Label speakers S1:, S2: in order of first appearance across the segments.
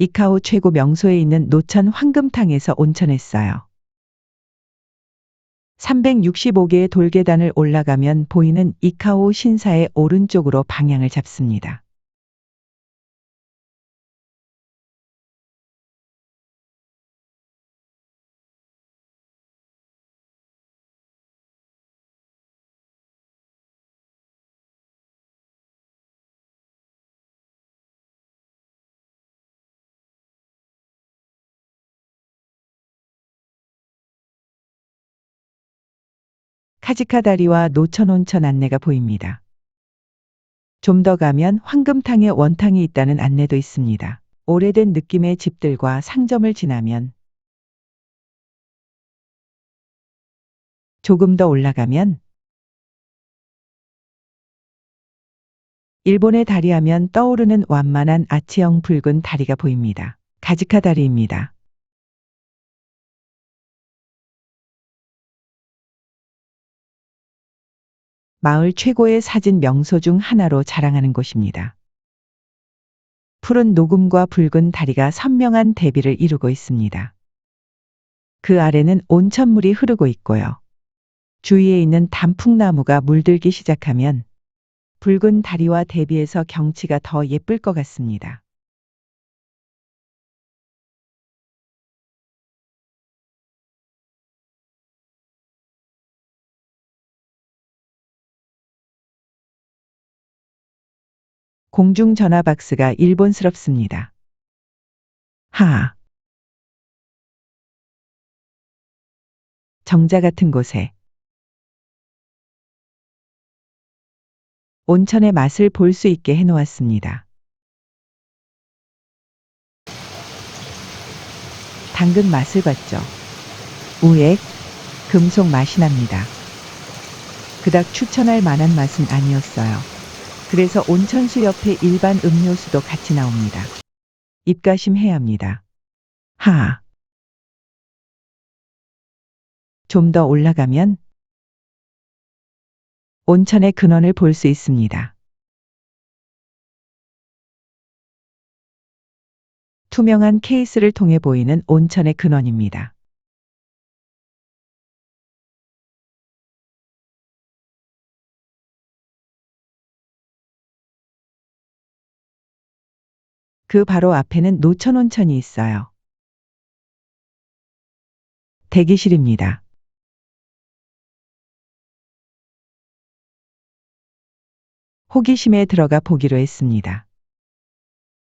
S1: 이카오 최고 명소에 있는 노천 황금탕에서 온천했어요. 365개의 돌계단을 올라가면 보이는 이카오 신사의 오른쪽으로 방향을 잡습니다. 카지카 다리와 노천 온천 안내가 보입니다. 좀 더 가면 황금탕에 원탕이 있다는 안내도 있습니다. 오래된 느낌의 집들과 상점을 지나면 조금 더 올라가면 일본의 다리하면 떠오르는 완만한 아치형 붉은 다리가 보입니다. 가지카 다리입니다. 마을 최고의 사진 명소 중 하나로 자랑하는 곳입니다. 푸른 녹음과 붉은 다리가 선명한 대비를 이루고 있습니다. 그 아래는 온천물이 흐르고 있고요. 주위에 있는 단풍나무가 물들기 시작하면 붉은 다리와 대비해서 경치가 더 예쁠 것 같습니다. 공중 전화 박스가 일본스럽습니다. 하. 정자 같은 곳에 온천의 맛을 볼 수 있게 해놓았습니다. 당근 맛을 봤죠. 우액, 금속 맛이 납니다. 그닥 추천할 만한 맛은 아니었어요. 그래서 온천수 옆에 일반 음료수도 같이 나옵니다. 입가심 해야 합니다. 하. 좀 더 올라가면 온천의 근원을 볼 수 있습니다. 투명한 케이스를 통해 보이는 온천의 근원입니다. 그 바로 앞에는 노천 온천이 있어요. 대기실입니다. 호기심에 들어가 보기로 했습니다.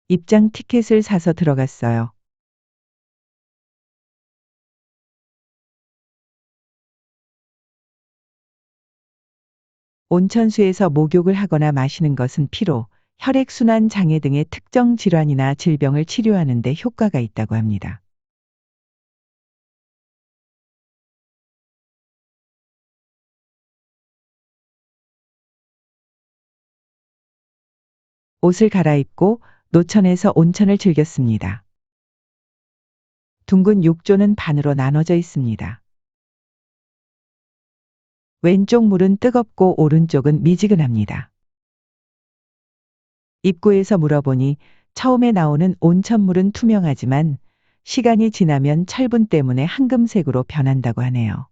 S1: 입장 티켓을 사서 들어갔어요. 온천수에서 목욕을 하거나 마시는 것은 피로, 혈액순환 장애 등의 특정 질환이나 질병을 치료하는 데 효과가 있다고 합니다. 옷을 갈아입고 노천에서 온천을 즐겼습니다. 둥근 욕조는 반으로 나눠져 있습니다. 왼쪽 물은 뜨겁고 오른쪽은 미지근합니다. 입구에서 물어보니 처음에 나오는 온천물은 투명하지만 시간이 지나면 철분 때문에 황금색으로 변한다고 하네요.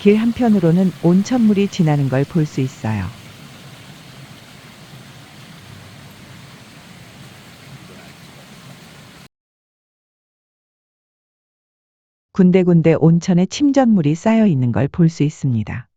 S1: 길 한편으로는 온천물이 지나는 걸 볼 수 있어요. 군데군데 온천에 침전물이 쌓여 있는 걸 볼 수 있습니다.